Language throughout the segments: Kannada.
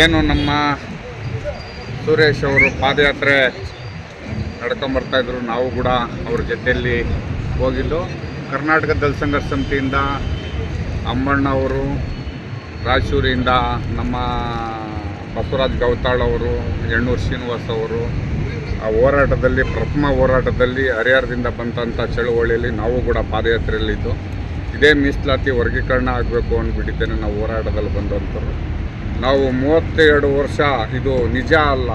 ಏನು ನಮ್ಮ ಸುರೇಶ್ ಅವರು ಪಾದಯಾತ್ರೆ ನಡ್ಕೊಂಬರ್ತಾಯಿದ್ರು ನಾವು ಕೂಡ ಅವ್ರ ಜೊತೆಯಲ್ಲಿ ಹೋಗಿದ್ದು. ಕರ್ನಾಟಕ ದಲ್ ಸಂಘರ್ಷ ಸಮಿತಿಯಿಂದ ಅಮ್ಮಣ್ಣವರು ರಾಯಚೂರಿಯಿಂದ ನಮ್ಮ ಬಸವರಾಜ್ ಗೌತಾಳ್ ಅವರು, ಎಣ್ಣೂರು ಶ್ರೀನಿವಾಸ್ ಅವರು, ಆ ಹೋರಾಟದಲ್ಲಿ, ಪ್ರಥಮ ಹೋರಾಟದಲ್ಲಿ ಹರಿಹರದಿಂದ ಬಂದಂಥ ಚಳುವಳಿಯಲ್ಲಿ ನಾವು ಕೂಡ ಪಾದಯಾತ್ರೆಯಲ್ಲಿದ್ದು. ಇದೇ ಮೀಸಲಾತಿ ವರ್ಗೀಕರಣ ಆಗಬೇಕು ಅಂದ್ಬಿಟ್ಟಿದ್ದೇನೆ ನಾವು ಹೋರಾಟದಲ್ಲಿ ಬಂದಂಥವ್ರು. ನಾವು ಮೂವತ್ತೆರಡು ವರ್ಷ ಇದು ನಿಜ ಅಲ್ಲ.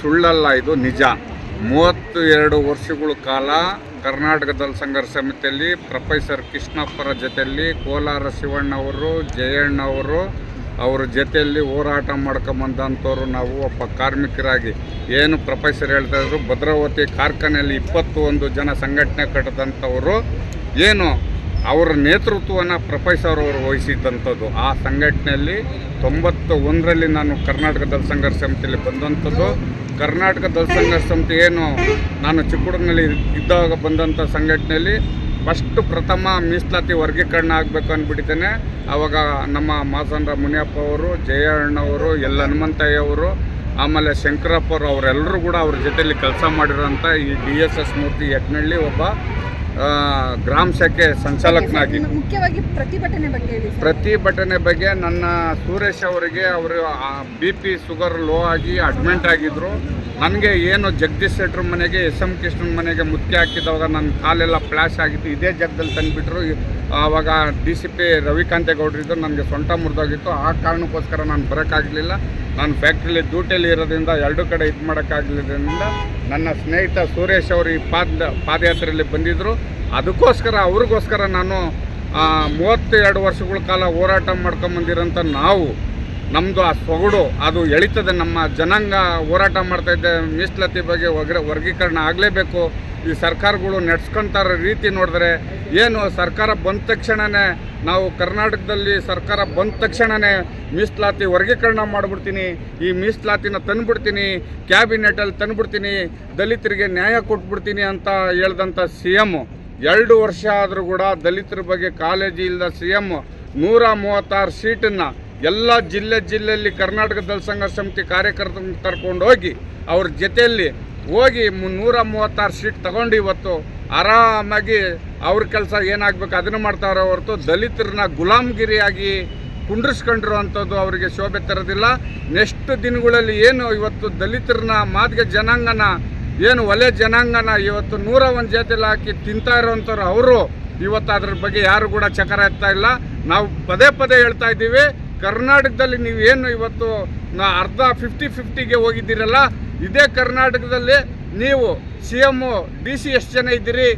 ಸುಳ್ಳಲ್ಲ ಇದು ನಿಜ. ಮೂವತ್ತು ಎರಡು ವರ್ಷಗಳ ಕಾಲ ಕರ್ನಾಟಕದಲ್ಲಿ ಸಂಘರ್ಷ ಸಮಿತಿಯಲ್ಲಿ ಪ್ರೊಫೆಸರ್ ಕೃಷ್ಣಪ್ಪರ ಜೊತೆಯಲ್ಲಿ ಕೋಲಾರ ಶಿವಣ್ಣವರು ಜಯಣ್ಣವರು ಅವರ ಜೊತೆಯಲ್ಲಿ ಹೋರಾಟ ಮಾಡ್ಕೊಂಬಂದಂಥವ್ರು ನಾವು ಒಬ್ಬ ಕಾರ್ಮಿಕರಾಗಿ. ಏನು ಪ್ರೊಫೆಸರ್ ಹೇಳ್ತಾಯಿದ್ರು ಭದ್ರಾವತಿ ಕಾರ್ಖಾನೆಯಲ್ಲಿ ಇಪ್ಪತ್ತು ಒಂದು ಜನ ಸಂಘಟನೆ ಕಟ್ಟಿದಂಥವರು. ಏನು? ಅವರ ನೇತೃತ್ವವನ್ನು ಪ್ರೊಫೆಸರ್ ಅವರು ವಹಿಸಿದ್ದಂಥದ್ದು ಆ ಸಂಘಟನೆಯಲ್ಲಿ ತೊಂಬತ್ತು ಒಂದರಲ್ಲಿ ನಾನು ಕರ್ನಾಟಕ ದಲ್ ಸಂಘರ್ಷ ಸಮಿತಿಯಲ್ಲಿ ಬಂದಂಥದ್ದು. ಕರ್ನಾಟಕ ದಲ್ ಸಂಘರ್ಷ ಸಮಿತಿ ಏನು ನಾನು ಚಿಕ್ಕುಡಿನಲ್ಲಿ ಇದ್ದಾಗ ಬಂದಂಥ ಸಂಘಟನೆಯಲ್ಲಿ ಫಸ್ಟ್ ಪ್ರಥಮ ಮೀಸಲಾತಿ ವರ್ಗೀಕರಣ ಆಗಬೇಕು ಅಂದ್ಬಿಟ್ಟಿದ್ದೇನೆ. ಆವಾಗ ನಮ್ಮ ಮಾಸಂದ್ರ ಮುನಿಯಪ್ಪ ಅವರು ಜಯಣ್ಣವರು ಎಲ್ ಹನುಮಂತಯ್ಯ ಅವರು, ಆಮೇಲೆ ಶಂಕರಪ್ಪ ಅವರು, ಅವರೆಲ್ಲರೂ ಕೂಡ ಅವ್ರ ಜೊತೆಯಲ್ಲಿ ಕೆಲಸ ಮಾಡಿರೋಂಥ ಈ ಡಿ ಎಸ್ ಎಸ್ ಮೂರ್ತಿ ಯಜ್ಞಳ್ಳಿ ಒಬ್ಬ ಗ್ರಾಮ ಶಾಖೆ ಸಂಚಾಲಕನಾಗಿ ಮುಖ್ಯವಾಗಿ ಪ್ರತಿಭಟನೆ ಬಗ್ಗೆ ಪ್ರತಿಭಟನೆ ಬಗ್ಗೆ ನನ್ನ ಸುರೇಶ್ ಅವರಿಗೆ ಅವರು ಬಿ ಪಿ ಶುಗರ್ ಲೋ ಆಗಿ ಅಡ್ಮಿಂಟ್ ಆಗಿದ್ದರು ನನಗೆ ಏನು ಜಗದೀಶ್ ಶೆಟ್ರ್ ಮನೆಗೆ, ಎಸ್ ಎಂ ಕೃಷ್ಣನ ಮನೆಗೆ ಮುತ್ತಿ ಹಾಕಿದವಾಗ ನನ್ನ ಕಾಲೆಲ್ಲ ಫ್ಲ್ಯಾಶ್ ಆಗಿತ್ತು. ಇದೇ ಜಾಗದಲ್ಲಿ ತಂದುಬಿಟ್ರು. ಆವಾಗ ಡಿ ಸಿ ಪಿ ರವಿಕಾಂತೇಗೌಡರಿದ್ದು ನನಗೆ ಸೊಂಟ ಮುರಿದೋಗಿತ್ತು. ಆ ಕಾರಣಕ್ಕೋಸ್ಕರ ನಾನು ಬರೋಕ್ಕಾಗಲಿಲ್ಲ. ನಾನು ಫ್ಯಾಕ್ಟ್ರಿಲಿ ಡ್ಯೂಟಿಯಲ್ಲಿ ಇರೋದ್ರಿಂದ ಎರಡೂ ಕಡೆ ಇದು ಮಾಡೋಕ್ಕಾಗಲಿದ್ದರಿಂದ ನನ್ನ ಸ್ನೇಹಿತ ಸುರೇಶ್ ಅವರು ಈ ಪಾದ, ಪಾದಯಾತ್ರೆಯಲ್ಲಿ ಬಂದಿದ್ದರು ಅದಕ್ಕೋಸ್ಕರ ಅವ್ರಿಗೋಸ್ಕರ ನಾನು ಮೂವತ್ತೆರಡು ವರ್ಷಗಳ ಕಾಲ ಹೋರಾಟ ಮಾಡ್ಕೊಂಬಂದಿರೋಂಥ ನಾವು ನಮ್ಮದು ಆ ಸೊಗಡು, ಅದು ಎಳಿತದೆ. ನಮ್ಮ ಜನಾಂಗ ಹೋರಾಟ ಮಾಡ್ತಾ ಇದ್ದೆ ಮೀಸಲಾತಿ ಬಗ್ಗೆ ಒಗ್ರ, ವರ್ಗೀಕರಣ ಆಗಲೇಬೇಕು. ಈ ಸರ್ಕಾರಗಳು ನಡೆಸ್ಕೊಂತಾರ ರೀತಿ ನೋಡಿದ್ರೆ ಏನು ಸರ್ಕಾರ ಬಂದ ತಕ್ಷಣವೇ ನಾವು ಕರ್ನಾಟಕದಲ್ಲಿ ಸರ್ಕಾರ ಬಂದ ತಕ್ಷಣವೇ ಮೀಸಲಾತಿ ವರ್ಗೀಕರಣ ಮಾಡಿಬಿಡ್ತೀನಿ. ಈ ಮೀಸಲಾತಿನ ತಂದುಬಿಡ್ತೀನಿ. ಕ್ಯಾಬಿನೆಟಲ್ಲಿ ತಂದುಬಿಡ್ತೀನಿ. ದಲಿತರಿಗೆ ನ್ಯಾಯ ಕೊಟ್ಬಿಡ್ತೀನಿ ಅಂತ ಹೇಳ್ದಂಥ ಸಿ ಎಂ ಎರಡು ವರ್ಷ ಆದರೂ ಕೂಡ ದಲಿತರ ಬಗ್ಗೆ ಕಾಲೇಜಿ ಇಲ್ಲದ ಸಿ ಎಂ ನೂರ ಮೂವತ್ತಾರು ಸೀಟನ್ನು ಎಲ್ಲ ಜಿಲ್ಲೆ ಜಿಲ್ಲೆಯಲ್ಲಿ ಕರ್ನಾಟಕ ಸಂಘರ್ಷ ಸಮಿತಿ ಕಾರ್ಯಕರ್ತರನ್ನು ಕರ್ಕೊಂಡು ಹೋಗಿ ಅವ್ರ ಜೊತೆಯಲ್ಲಿ ಹೋಗಿ ನೂರ ಮೂವತ್ತಾರು ಸೀಟ್ ತಗೊಂಡು ಇವತ್ತು ಆರಾಮಾಗಿ ಅವ್ರ ಕೆಲಸ ಏನಾಗಬೇಕು ಅದನ್ನು ಮಾಡ್ತಾರೋ ಹೊರತು ದಲಿತರನ್ನ ಗುಲಾಮಗಿರಿಯಾಗಿ ಕುಂಡ್ರಿಸ್ಕೊಂಡಿರುವಂಥದ್ದು ಅವರಿಗೆ ಶೋಭೆ ತರೋದಿಲ್ಲ. ನೆಕ್ಸ್ಟ್ ದಿನಗಳಲ್ಲಿ ಏನು ಇವತ್ತು ದಲಿತರನ್ನ, ಮಾದಿಗೆ ಜನಾಂಗನ, ಏನು ಒಲೆ ಜನಾಂಗನ ಇವತ್ತು ನೂರ ಒಂದು ಜಾತಿಯಲ್ಲಿ ಹಾಕಿ ತಿಂತಾ ಇರೋವಂಥವ್ರು ಅವರು. ಇವತ್ತು ಅದ್ರ ಬಗ್ಗೆ ಯಾರು ಕೂಡ ಚಕರ ಎತ್ತಾ ಇಲ್ಲ. ನಾವು ಪದೇ ಪದೇ ಹೇಳ್ತಾ ಇದ್ದೀವಿ. ಕರ್ನಾಟಕದಲ್ಲಿ ನೀವು ಏನು ಇವತ್ತು ನಾ ಅರ್ಧ ಫಿಫ್ಟಿ ಫಿಫ್ಟಿಗೆ ಹೋಗಿದ್ದೀರಲ್ಲ, ಇದೇ ಕರ್ನಾಟಕದಲ್ಲಿ ನೀವು ಸಿ ಎಮ್ಮು ಡಿ ಸಿ ಎಷ್ಟು ಜನ ಇದ್ದೀರಿ,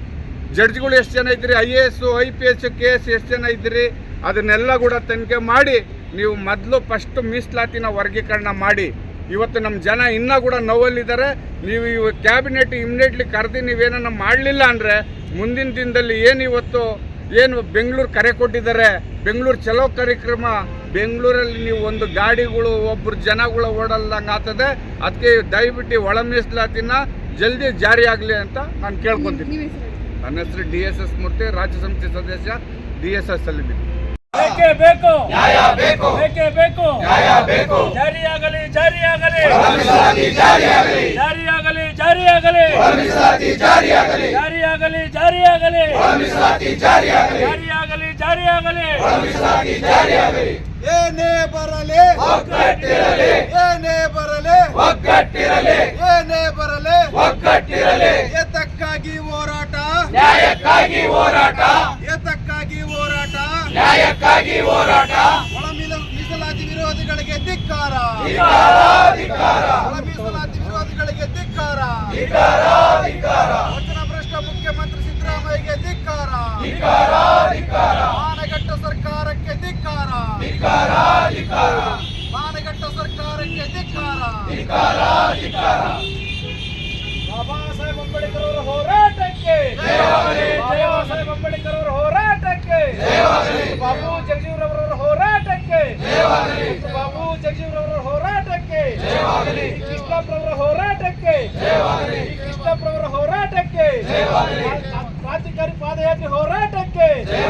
ಜಡ್ಜ್ಗಳು ಎಷ್ಟು ಜನ ಇದ್ದೀರಿ I A S I P S K S ಎಷ್ಟು ಜನ ಇದ್ದೀರಿ, ಅದನ್ನೆಲ್ಲ ಕೂಡ ತನಿಖೆ ಮಾಡಿ, ನೀವು ಮೊದಲು ಫಸ್ಟ್ ಮೀಸಲಾತಿನ ವರ್ಗೀಕರಣ ಮಾಡಿ. ಇವತ್ತು ನಮ್ಮ ಜನ ಇನ್ನೂ ಕೂಡ ನೋವಲ್ಲಿದ್ದಾರೆ. ನೀವು ಇವ ಕ್ಯಾಬಿನೆಟ್ ಇಮ್ಮಿಡಿಯೇಟ್ಲಿ ಕರೆದು, ನೀವೇನನ್ನ ಮಾಡಲಿಲ್ಲ ಅಂದರೆ ಮುಂದಿನ ದಿನದಲ್ಲಿ ಏನು ಇವತ್ತು, ಏನು ಬೆಂಗಳೂರು ಕರೆ ಕೊಟ್ಟಿದ್ದಾರೆ, ಬೆಂಗಳೂರು ಚಲೋ ಕಾರ್ಯಕ್ರಮ ಬೆಂಗಳೂರಲ್ಲಿ ನೀವು ಒಂದು ಗಾಡಿಗಳು ಒಬ್ಬರು ಜನಗಳು ಓಡಲ್ದಂಗೆ ಆಗ್ತದೆ. ಅದಕ್ಕೆ ದಯವಿಟ್ಟು ಒಳ ಮೀಸಲಾತಿನ ಜಲ್ದಿ ಜಾರಿ ಆಗಲಿ ಅಂತ ನಾನು ಕೇಳ್ಕೊತೀನಿ. ನನ್ನ ಹೆಸರು ಡಿ ಎಸ್ ಎಸ್ ಮೂರ್ತಿ ರಾಜ್ಯ ಸಮಿತಿ ಸದಸ್ಯ ಡಿ ಎಸ್ ಎಸ್ ಅಲ್ಲಿ ಬೇಕೇ ಬೇಕು. ನ್ಯಾಯ ಬೇಕು. ಬೇಕೇ ಜಾರಿಯಾಗಲಿ ಜಾರಿಯಾಗಲಿ. ಜಾರಿಯಾಗಲಿ. ಜಾರಿಯಾಗಲಿ ಜಾರಿಯಾಗಲಿ. ಜಾರಿಯಾಗಲಿ. ಏನೇ ಬರಲಿ ಏನೇ ಬರಲಿ ಒಗ್ಗಟ್ಟಿರಲಿ. ಏನೇ ಬರಲಿ ಒಗ್ಗಟ್ಟಿರಲಿ. ಎತಕ್ಕಾಗಿ ಹೋರಾಟ ನ್ಯಾಯಕ್ಕಾಗಿ ಹೋರಾಟ. ಎತಕ್ಕಾಗಿ ಹೋರಾಟ ನ್ಯಾಯಕ್ಕಾಗಿ ಹೋರಾಟ. ಧಿಕ್ಕಾರ ಧಿಕ್ಕಾರ ಮಾನಗಟ್ಟ ಸರ್ಕಾರಕ್ಕೆ ಧಿಕ್ಕಾರ ಧಿಕ್ಕಾರ ಧಿಕ್ಕಾರ ಬಾಬಾ ಸಾಹೇಬ್ ಅಂಬೇಡ್ಕರ್ ಅವರ ಹೋರಾಟಕ್ಕೆ ಜಯವಾಗಲಿ. ಬಾಬಾ ಸಾಹೇಬ್ ಅಂಬೇಡ್ಕರ್ ಅವರ ಹೋರಾಟಕ್ಕೆ ಜಯವಾಗಲಿ. ಬಾಬು ಜಗಜೀವನವರ ಹೋರಾಟಕ್ಕೆ ಜಯವಾಗಲಿ. ಡಾಕ್ಟರ್ ಬಾಬು ಜಗಜೀವನವರ ಹೋರಾಟಕ್ಕೆ ಜಯವಾಗಲಿ. ಈ ಕೃಷ್ಣಪ್ಪರವರ ಹೋರಾಟಕ್ಕೆ ಜಯವಾಗಲಿ. ಈ ಕೃಷ್ಣಪ್ಪರವರ ಹೋರಾಟಕ್ಕೆ ಜಯವಾಗಲಿ. ಕ್ರಾ- ಕ್ರಾಂತಿಕಾರಿ ಪಾದಯಾತ್ರೆ ಹೋರಾಟಕ್ಕೆ ಜಯವಾಗಲಿ. ಕ್ರಾಂತಿಕಾರಿ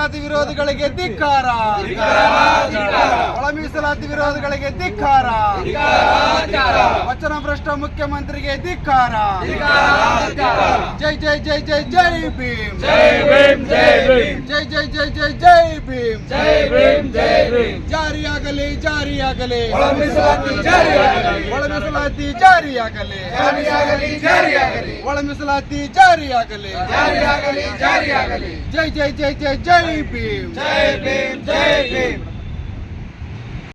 ಮೀಸಲಾತಿ ವಿರೋಧಿಗಳಿಗೆ ಧಿಕ್ಕಾರ. ಒಳ ಮೀಸಲಾತಿ ವಿರೋಧಿಗಳಿಗೆ ಧಿಕ್ಕಾರ. ವಚನ ಭ್ರಷ್ಟ ಮುಖ್ಯಮಂತ್ರಿಗೆ ಧಿಕ್ಕಾರ. ಜೈ ಜೈ ಜೈ ಜೈ ಜೈ ಭೀಮ್. ಜೈ ಜೈ ಜೈ ಜೈ ಜೈ ಜೈ ಭೀಮ್. ಜಾರಿಯಾಗಲಿ ಜಾರಿಯಾಗಲಿ. ಒಳ ಮೀಸಲಾತಿ ಜಾರಿಯಾಗಲಿ. ಒಳ ಮೀಸಲಾತಿ ಜಾರಿಯಾಗಲಿ. ಜೈ ಜೈ ಜೈ ಜೈ ಜೈ J-Beam. J-Beam. J-Beam.